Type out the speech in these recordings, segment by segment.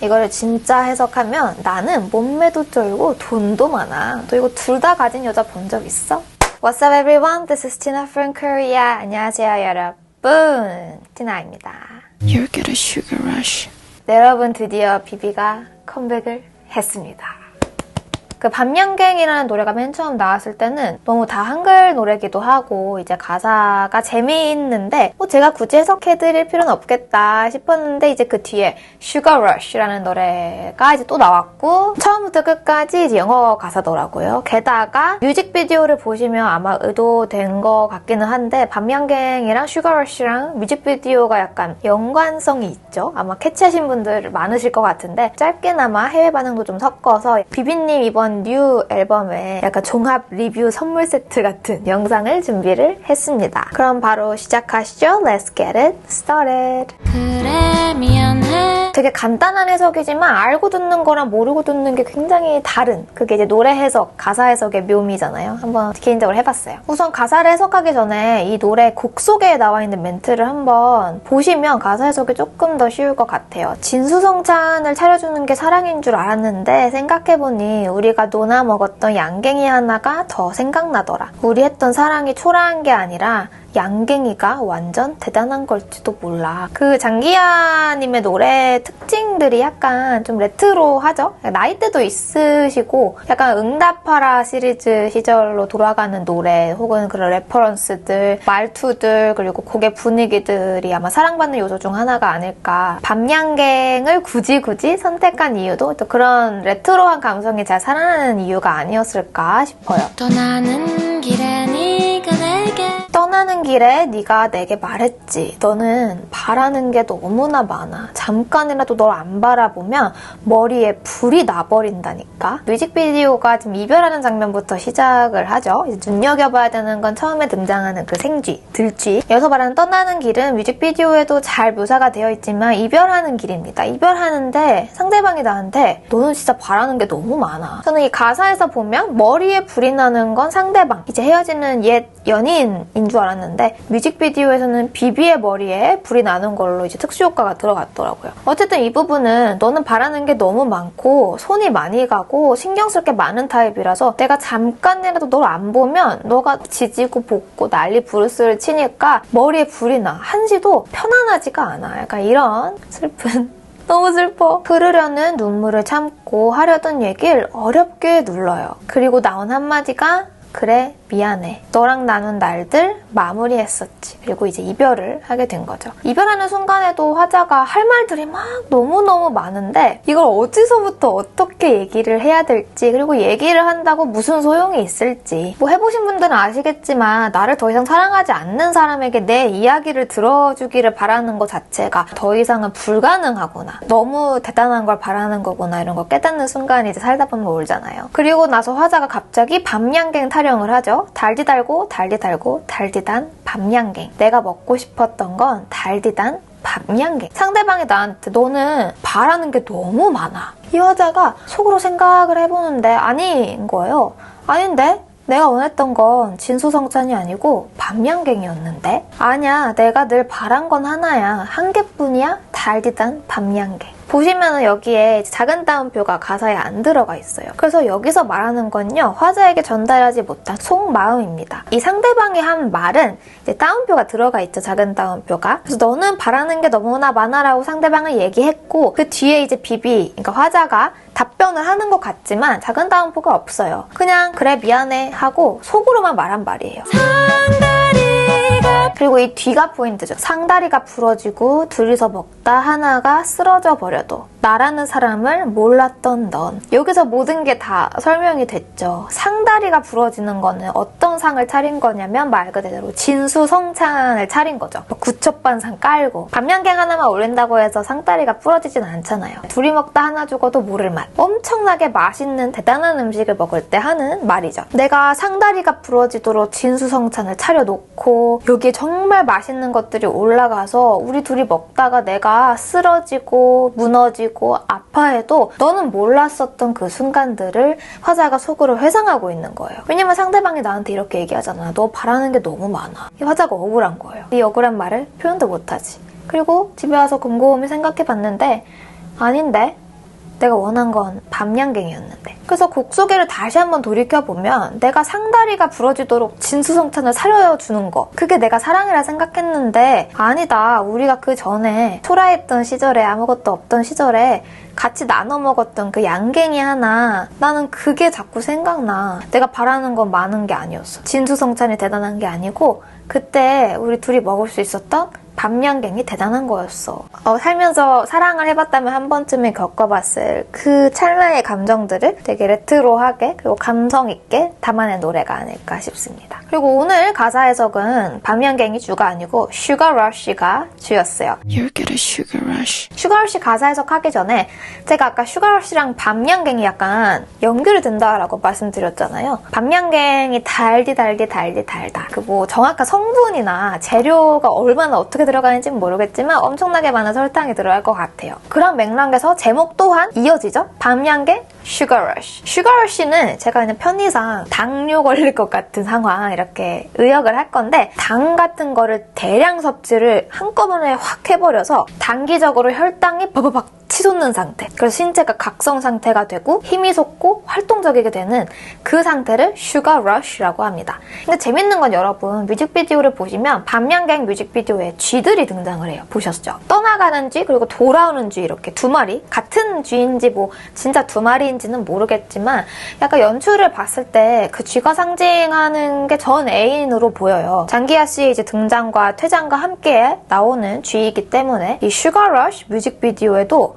이거를 진짜 해석하면 나는 몸매도 쩔고 돈도 많아. 너 이거 둘 다 가진 여자 본 적 있어? What's up everyone? This is Tina from Korea. 안녕하세요 여러분. 티나입니다. You'll get a sugar rush. 네, 여러분 드디어 비비가 컴백을 했습니다. 그 밤양갱이라는 노래가 맨 처음 나왔을 때는 너무 다 한글 노래기도 하고 이제 가사가 재미있는데 뭐 제가 굳이 해석해드릴 필요는 없겠다 싶었는데 이제 그 뒤에 Sugar Rush라는 노래가 이제 또 나왔고 처음부터 끝까지 이제 영어 가사더라고요. 게다가 뮤직비디오를 보시면 아마 의도된 것 같기는 한데 밤양갱이랑 Sugar Rush랑 뮤직비디오가 약간 연관성이 있죠. 아마 캐치하신 분들 많으실 것 같은데 짧게나마 해외 반응도 좀 섞어서 비비님 이번 이번 뉴 앨범에 약간 종합 리뷰 선물 세트 같은 영상을 준비를 했습니다. 그럼 바로 시작하시죠. Let's get it started. 그래. 되게 간단한 해석이지만 알고 듣는 거랑 모르고 듣는 게 굉장히 다른 그게 이제 노래 해석, 가사 해석의 묘미잖아요. 한번 개인적으로 해봤어요. 우선 가사를 해석하기 전에 이 노래 곡 속에 나와 있는 멘트를 한번 보시면 가사 해석이 조금 더 쉬울 것 같아요. 진수성찬을 차려주는 게 사랑인 줄 알았는데 생각해보니 우리가 노나 먹었던 양갱이 하나가 더 생각나더라. 우리 했던 사랑이 초라한 게 아니라 양갱이가 완전 대단한 걸지도 몰라. 그 장기하님의 노래 특징들이 약간 좀 레트로하죠? 나이대도 있으시고 약간 응답하라 시리즈 시절로 돌아가는 노래 혹은 그런 레퍼런스들, 말투들 그리고 곡의 분위기들이 아마 사랑받는 요소 중 하나가 아닐까. 밤양갱을 굳이 굳이 선택한 이유도 또 그런 레트로한 감성이 잘 살아나는 이유가 아니었을까 싶어요. 떠나는 길에 네가 내게 말했지. 너는 바라는 게 너무나 많아. 잠깐이라도 널 안 바라보면 머리에 불이 나버린다니까. 뮤직비디오가 지금 이별하는 장면부터 시작을 하죠. 눈여겨봐야 되는 건 처음에 등장하는 그 생쥐, 들쥐. 여기서 말하는 떠나는 길은 뮤직비디오에도 잘 묘사가 되어 있지만 이별하는 길입니다. 이별하는데 상대방이 나한테 너는 진짜 바라는 게 너무 많아. 저는 이 가사에서 보면 머리에 불이 나는 건 상대방. 이제 헤어지는 옛 연인인 줄 알았는데 뮤직비디오에서는 비비의 머리에 불이 나는 걸로 이제 특수효과가 들어갔더라고요. 어쨌든 이 부분은 너는 바라는 게 너무 많고 손이 많이 가고 신경 쓸 게 많은 타입이라서 내가 잠깐이라도 널 안 보면 너가 지지고 볶고 난리 부르스를 치니까 머리에 불이 나. 한시도 편안하지가 않아. 약간 이런 슬픈 너무 슬퍼. 흐르려는 눈물을 참고 하려던 얘기를 어렵게 눌러요. 그리고 나온 한마디가 그래 미안해. 너랑 나눈 날들 마무리했었지. 그리고 이제 이별을 하게 된 거죠. 이별하는 순간에도 화자가 할 말들이 막 너무너무 많은데 이걸 어디서부터 어떻게 얘기를 해야 될지 그리고 얘기를 한다고 무슨 소용이 있을지 뭐 해보신 분들은 아시겠지만 나를 더 이상 사랑하지 않는 사람에게 내 이야기를 들어주기를 바라는 것 자체가 더 이상은 불가능하구나. 너무 대단한 걸 바라는 거구나 이런 걸 깨닫는 순간이 이제 살다 보면 올잖아요. 그리고 나서 화자가 갑자기 밤양갱 타령을 하죠. 달디 달고 달디 달고 달디단 밤양갱. 내가 먹고 싶었던 건 달디단 밤양갱. 상대방이 나한테 너는 바라는 게 너무 많아. 이 여자가 속으로 생각을 해보는데 아닌 거예요. 아닌데? 내가 원했던 건 진수성찬이 아니고 밤양갱이었는데? 아니야, 내가 늘 바란 건 하나야. 한 개뿐이야? 달디단 밤양갱. 보시면은 여기에 작은 따옴표가 가사에 안 들어가 있어요. 그래서 여기서 말하는 건요. 화자에게 전달하지 못한 속마음입니다. 이 상대방이 한 말은 이제 따옴표가 들어가 있죠. 작은 따옴표가. 그래서 너는 바라는 게 너무나 많아라고 상대방을 얘기했고 그 뒤에 이제 비비, 그러니까 화자가 답변을 하는 것 같지만 작은 따옴표가 없어요. 그냥 그래 미안해 하고 속으로만 말한 말이에요. 그리고 이 뒤가 포인트죠. 상다리가 부러지고 둘이서 먹다 하나가 쓰러져 버려도 나라는 사람을 몰랐던 넌. 여기서 모든 게 다 설명이 됐죠. 상다리가 부러지는 거는 어떤 상을 차린 거냐면 말 그대로 진수성찬을 차린 거죠. 뭐 구첩반상 깔고 밤양갱 하나만 올린다고 해서 상다리가 부러지진 않잖아요. 둘이 먹다 하나 죽어도 모를 맛. 엄청나게 맛있는 대단한 음식을 먹을 때 하는 말이죠. 내가 상다리가 부러지도록 진수성찬을 차려놓고 여기에 정말 맛있는 것들이 올라가서 우리 둘이 먹다가 내가 쓰러지고 무너지고 아파해도 너는 몰랐었던 그 순간들을 화자가 속으로 회상하고 있는 거예요. 왜냐면 상대방이 나한테 이렇게 얘기하잖아. 너 바라는 게 너무 많아. 이 화자가 억울한 거예요. 이 억울한 말을 표현도 못하지. 그리고 집에 와서 곰곰이 생각해봤는데 아닌데 내가 원한 건 밤양갱이었는데. 그래서 곡 소개를 다시 한번 돌이켜보면 내가 상다리가 부러지도록 진수성찬을 사려주는 거. 그게 내가 사랑이라 생각했는데 아니다. 우리가 그 전에 초라했던 시절에 아무것도 없던 시절에 같이 나눠 먹었던 그 양갱이 하나 나는 그게 자꾸 생각나. 내가 바라는 건 많은 게 아니었어. 진수성찬이 대단한 게 아니고 그때 우리 둘이 먹을 수 있었던 밤양갱이 대단한 거였어. 어, 살면서 사랑을 해봤다면 한 번쯤은 겪어봤을 그 찰나의 감정들을 되게 레트로하게 그리고 감성 있게 담아낸 노래가 아닐까 싶습니다. 그리고 오늘 가사 해석은 밤양갱이 주가 아니고 슈가 러쉬가 주였어요. You'll get a sugar rush. 슈가 러쉬 가사 해석하기 전에 제가 아까 슈가 러쉬랑 밤양갱이 약간 연결이 된다라고 말씀드렸잖아요. 밤양갱이 달디 달디 달디 달다. 그 뭐 정확한 성분이나 재료가 얼마나 어떻게 들어가는지는 모르겠지만 엄청나게 많은 설탕이 들어갈 것 같아요. 그런 맥락에서 제목 또한 이어지죠. 밤양갱 슈가러쉬. 슈가러쉬는 제가 그냥 편의상 당뇨 걸릴 것 같은 상황 이렇게 의역을 할 건데 당 같은 거를 대량 섭취를 한꺼번에 확 해버려서 단기적으로 혈당이 버버박 치솟는 상태. 그래서 신체가 각성 상태가 되고 힘이 솟고 활동적이게 되는 그 상태를 슈가 러쉬라고 합니다. 근데 재밌는 건 여러분 뮤직비디오를 보시면 밤양갱 뮤직비디오에 쥐들이 등장을 해요. 보셨죠? 떠나가는 쥐 그리고 돌아오는 쥐 이렇게 두 마리 같은 쥐인지 뭐 진짜 두 마리인지는 모르겠지만 약간 연출을 봤을 때 그 쥐가 상징하는 게 전 애인으로 보여요. 장기하 씨의 이제 등장과 퇴장과 함께 나오는 쥐이기 때문에 이 슈가 러쉬 뮤직비디오에도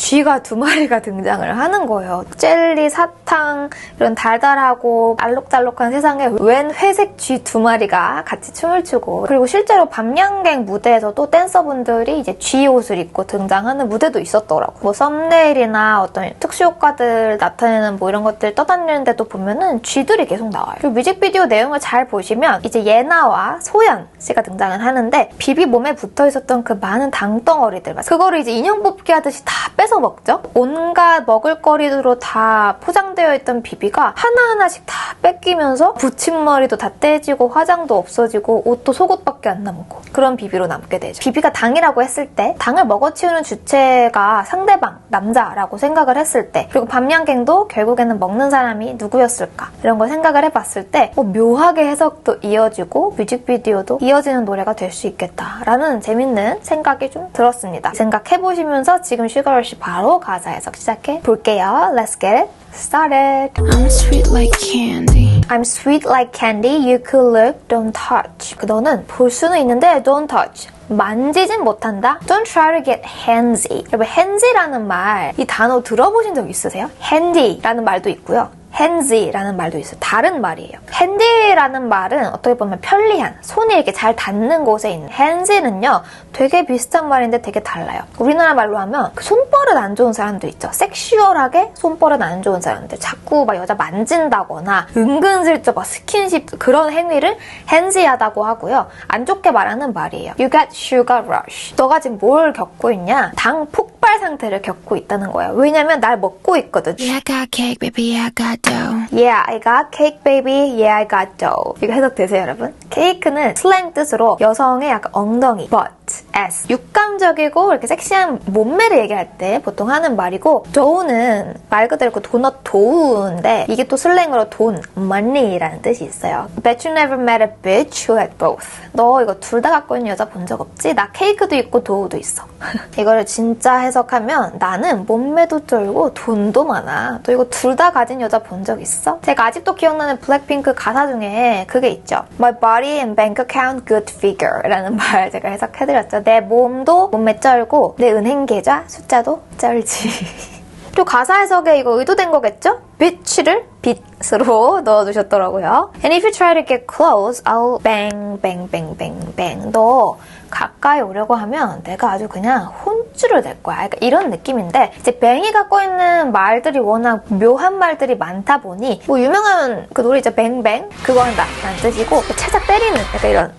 쥐가 두 마리가 등장을 하는 거예요. 젤리, 사탕, 이런 달달하고 알록달록한 세상에 웬 회색 쥐 두 마리가 같이 춤을 추고 그리고 실제로 밤양갱 무대에서도 댄서분들이 이제 쥐 옷을 입고 등장하는 무대도 있었더라고. 뭐 썸네일이나 어떤 특수 효과들 나타내는 뭐 이런 것들 떠다니는데도 보면은 쥐들이 계속 나와요. 그리고 뮤직비디오 내용을 잘 보시면 이제 예나와 소연 씨가 등장을 하는데 비비 몸에 붙어 있었던 그 많은 당덩어리들 그거를 이제 인형 뽑기 하듯이 다 뺏어 먹죠. 온갖 먹을거리로 다 포장되어 있던 비비가 하나하나씩 다 뺏기면서 붙임머리도 다 떼지고 화장도 없어지고 옷도 속옷밖에 안 남고 그런 비비로 남게 되죠. 비비가 당이라고 했을 때 당을 먹어치우는 주체가 상대방 남자라고 생각을 했을 때 그리고 밤양갱도 결국에는 먹는 사람이 누구였을까 이런 걸 생각을 해봤을 때 뭐 묘하게 해석도 이어지고 뮤직비디오도 이어지는 노래가 될 수 있겠다라는 재밌는 생각이 좀 들었습니다. 생각해보시면서 지금 슈가러쉬 바로 가사 해석 시작해 볼게요. Let's get it started. I'm sweet like candy. I'm sweet like candy. You could look, don't touch. 그 너는 볼 수는 있는데 don't touch. 만지진 못한다. Don't try to get handsy. 여러분 hansy라는 말 이 단어 들어보신 적 있으세요? handy라는 말도 있고요. Hansy라는 말도 있어요. 다른 말이에요. handy라는 말은 어떻게 보면 편리한, 손이 이렇게 잘 닿는 곳에 있는 handsy는요, 되게 비슷한 말인데 되게 달라요. 우리나라 말로 하면 그 손버릇 안 좋은 사람들 있죠. 섹슈얼하게 손버릇 안 좋은 사람들. 자꾸 막 여자 만진다거나 은근슬쩍 막 스킨십 그런 행위를 handsy하다고 하고요. 안 좋게 말하는 말이에요. You got sugar rush. 너가 지금 뭘 겪고 있냐? 당폭 발 상태를 겪고 있다는 거예요. 왜냐면 날 먹고 있거든. Yeah, I got cake, baby. I got dough. Yeah, I got cake, baby. Yeah, I got dough. 이거 해석되세요, 여러분? 케이크는 슬랭 뜻으로 여성의 약간 엉덩이, butt, ass. 육감적이고 이렇게 섹시한 몸매를 얘기할 때 보통 하는 말이고 dough는 말 그대로 그 도넛 도우인데 이게 또 슬랭으로 돈, money라는 뜻이 있어요. Bet you never met a bitch who had both. 너 이거 둘 다 갖고 있는 여자 본 적 없지? 나 케이크도 있고 도우도 있어. 이거를 진짜 해석하면 나는 몸매도 쩔고 돈도 많아. 너 이거 둘 다 가진 여자 본 적 있어? 제가 아직도 기억나는 블랙핑크 가사 중에 그게 있죠. My body and bank account good figure 라는 말 제가 해석해드렸 죠. 내 몸도 몸매 쩔고 내 은행 계좌 숫자도 쩔지. 또 가사 해석에 이거 의도된 거겠죠? bitch를 빛으로 넣어주셨더라고요. And if you try to get close, I'll bang, bang, bang, bang, bang. 너 가까이 오려고 하면 내가 아주 그냥 혼쭐을 낼 거야. 그러니까 이런 느낌인데 이제 뱅이 갖고 있는 말들이 워낙 묘한 말들이 많다 보니 뭐 유명한 그 노래 있죠. 뱅뱅 그거 한다 라는 뜻이고 채작 때리는 약간 이런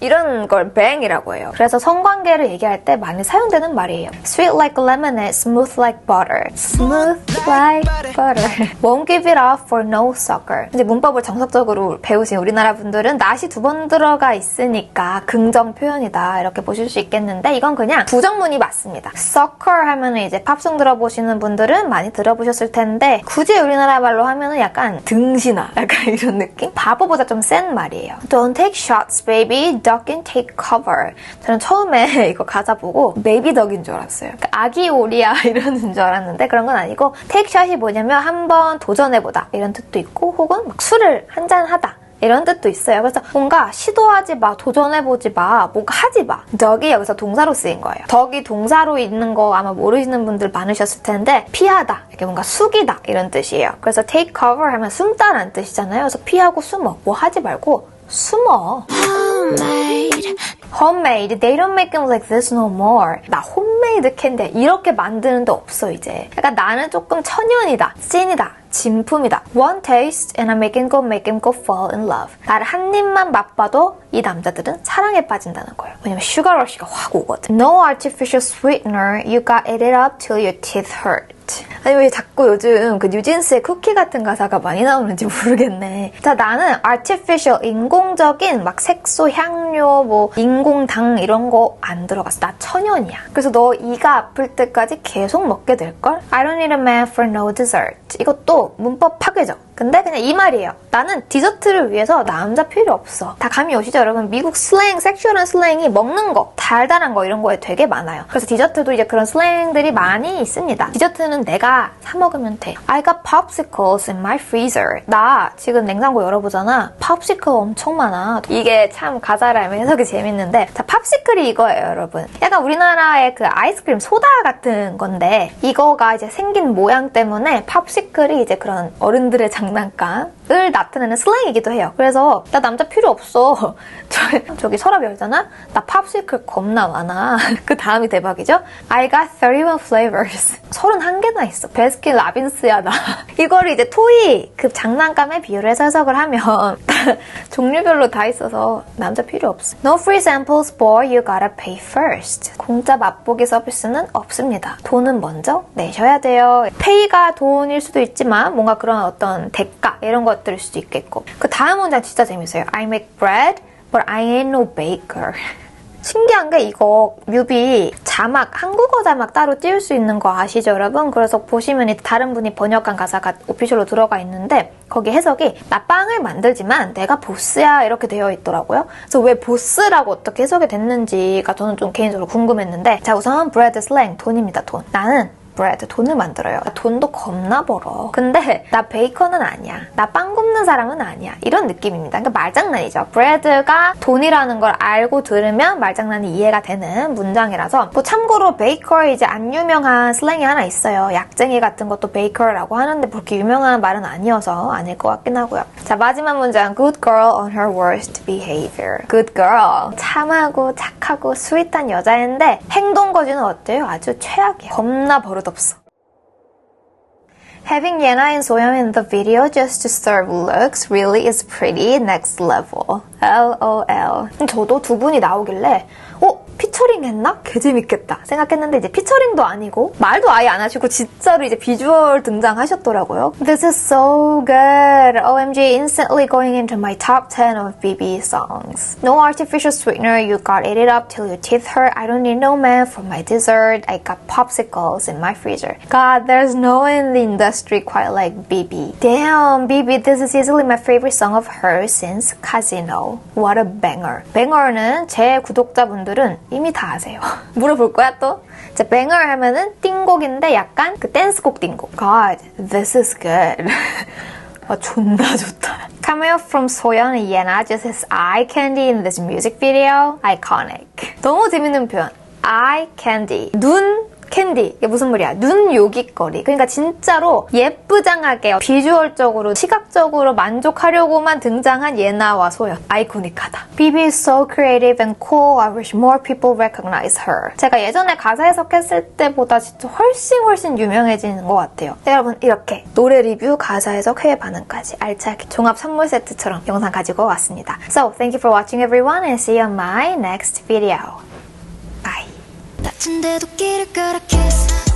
이런 걸 bang이라고 해요. 그래서 성관계를 얘기할 때 많이 사용되는 말이에요. Sweet like lemonade, smooth like butter. Smooth like butter. Won't give it up for no sucker. 이제 문법을 정석적으로 배우신 우리나라 분들은 not이 두 번 들어가 있으니까 긍정 표현이다 이렇게 보실 수 있겠는데 이건 그냥 부정문이 맞습니다. sucker 하면 이제 팝송 들어보시는 분들은 많이 들어보셨을 텐데 굳이 우리나라 말로 하면은 약간 등신아 약간 이런 느낌? 바보보다 좀 센 말이에요. Don't take shots, baby. Duck and take cover. 저는 처음에 이거 가사 보고 베이비 덕인 줄 알았어요. 그러니까 아기 오리야 이러는 줄 알았는데 그런 건 아니고 take shot이 뭐냐면 한번 도전해보다 이런 뜻도 있고 혹은 막 술을 한잔 하다 이런 뜻도 있어요. 그래서 뭔가 시도하지 마, 도전해보지 마, 뭔가 하지 마. 덕이 여기서 동사로 쓰인 거예요. 덕이 동사로 있는 거 아마 모르시는 분들 많으셨을 텐데 피하다, 이렇게 뭔가 숙이다 이런 뜻이에요. 그래서 take cover 하면 숨다라는 뜻이잖아요. 그래서 피하고 숨어, 뭐 하지 말고 숨어. Homemade. Homemade, they don't make them like this no more. 나 홈메이드 캔데 이렇게 만드는 데 없어 이제. 그러니까 나는 조금 천연이다, 찐이다, 진품이다. One taste and I make him go, make him go fall in love. 나를 한 입만 맛봐도 이 남자들은 사랑에 빠진다는 거예요. 왜냐면 슈가 러쉬가 확 오거든. No artificial sweetener, you got it up till your teeth hurt. 아니 왜 자꾸 요즘 그 뉴진스의 쿠키 같은 가사가 많이 나오는지 모르겠네. 자 나는 artificial 인공적인 막 색소, 향료, 뭐 인 공당 이런 거 안 들어갔어. 나 천연이야. 그래서 너 이가 아플 때까지 계속 먹게 될 걸. I don't need a man for no dessert. 이것도 문법 파괴죠. 근데 그냥 이 말이에요. 나는 디저트를 위해서 남자 필요 없어. 다 감이 오시죠, 여러분? 미국 슬랭, 섹슈얼한 슬랭이 먹는 거, 달달한 거 이런 거에 되게 많아요. 그래서 디저트도 이제 그런 슬랭들이 많이 있습니다. 디저트는 내가 사 먹으면 돼. I got popsicles in my freezer. 나 지금 냉장고 열어보잖아. popsicle 엄청 많아. 이게 참 가사를 알면 해석이 재밌는데 자, 팝시클이 이거예요, 여러분. 약간 우리나라의 그 아이스크림 소다 같은 건데 이거가 이제 생긴 모양 때문에 팝시클이 이제 그런 어른들의 장 난감 을 나타내는 슬랭이기도 해요. 그래서 나 남자 필요 없어. 저, 저기 서랍 열잖아? 나 팝시클 겁나 많아. 그 다음이 대박이죠? I got 31 flavors. 31개나 있어. 베스킨 라빈스야, 나. 이거를 이제 토이 그 장난감에 비유를 해서 해석을 하면 종류별로 다 있어서 남자 필요 없어. No free samples, boy. You gotta pay first. 공짜 맛보기 서비스는 없습니다. 돈은 먼저 내셔야 돼요. 페이가 돈일 수도 있지만 뭔가 그런 어떤 대가 이런 것 들일 수도 있겠고. 그 다음 문장 진짜 재밌어요. I make bread, but I ain't no baker. 신기한 게 이거 뮤비 자막 한국어 자막 따로 띄울 수 있는 거 아시죠 여러분? 그래서 보시면 다른 분이 번역한 가사가 오피셜로 들어가 있는데 거기 해석이 나 빵을 만들지만 내가 보스야 이렇게 되어 있더라고요. 그래서 왜 보스라고 어떻게 해석이 됐는지가 저는 좀 개인적으로 궁금했는데 자 우선 브레드 슬랭 돈입니다 돈. 나는 브레드 돈을 만들어요. 돈도 겁나 벌어. 근데 나 베이커는 아니야. 나 빵 굽는 사람은 아니야. 이런 느낌입니다. 그러니까 말장난이죠. 브레드가 돈이라는 걸 알고 들으면 말장난이 이해가 되는 문장이라서 뭐 참고로 베이커 이제 안 유명한 슬랭이 하나 있어요. 약쟁이 같은 것도 베이커라고 하는데 그렇게 유명한 말은 아니어서 아닐 것 같긴 하고요. 자 마지막 문장 Good girl on her worst behavior. Good girl. 참하고 착하고 스윗한 여자인데 행동 거지는 어때요? 아주 최악이야. 겁나 버릇 없어. Having Yena and Soyeon in the video just to serve looks really is pretty next level. LOL. 저도 두 분이 나오길래 어? 피처링 했나? 개 재밌겠다 생각했는데 이제 피처링도 아니고 말도 아예 안 하시고 진짜로 이제 비주얼 등장하셨더라고요. This is so good. OMG instantly going into my top 10 of BB songs. No artificial sweetener. You got it up till your teeth hurt. I don't need no man for my dessert. I got popsicles in my freezer. God, there's no one in the industry quite like BB. Damn, BB, this is easily my favorite song of hers since Casino. What a banger. banger는 제 구독자분들은 이미 다 아세요. 물어볼 거야 또? 자, banger 하면은 띵곡인데 약간 그 댄스곡 띵곡. God, this is good. 와, 존나 좋다. Cameo from Soyeon and Yena just as eye candy in this music video. Iconic. 너무 재밌는 표현. eye candy. 눈 캔디. 이게 무슨 말이야? 눈 요깃거리. 그러니까 진짜로 예쁘장하게 비주얼적으로 시각적으로 만족하려고만 등장한 예나와 소연. 아이코닉하다. BB is so creative and cool. I wish more people recognize her. 제가 예전에 가사 해석했을 때보다 진짜 훨씬 훨씬 유명해지는 것 같아요. 네, 여러분 이렇게 노래 리뷰, 가사 해석, 회의 반응까지 알차게 종합 선물 세트처럼 영상 가지고 왔습니다. So thank you for watching everyone and see you on my next video. Bye. 낮은데도 길을 걸어. kiss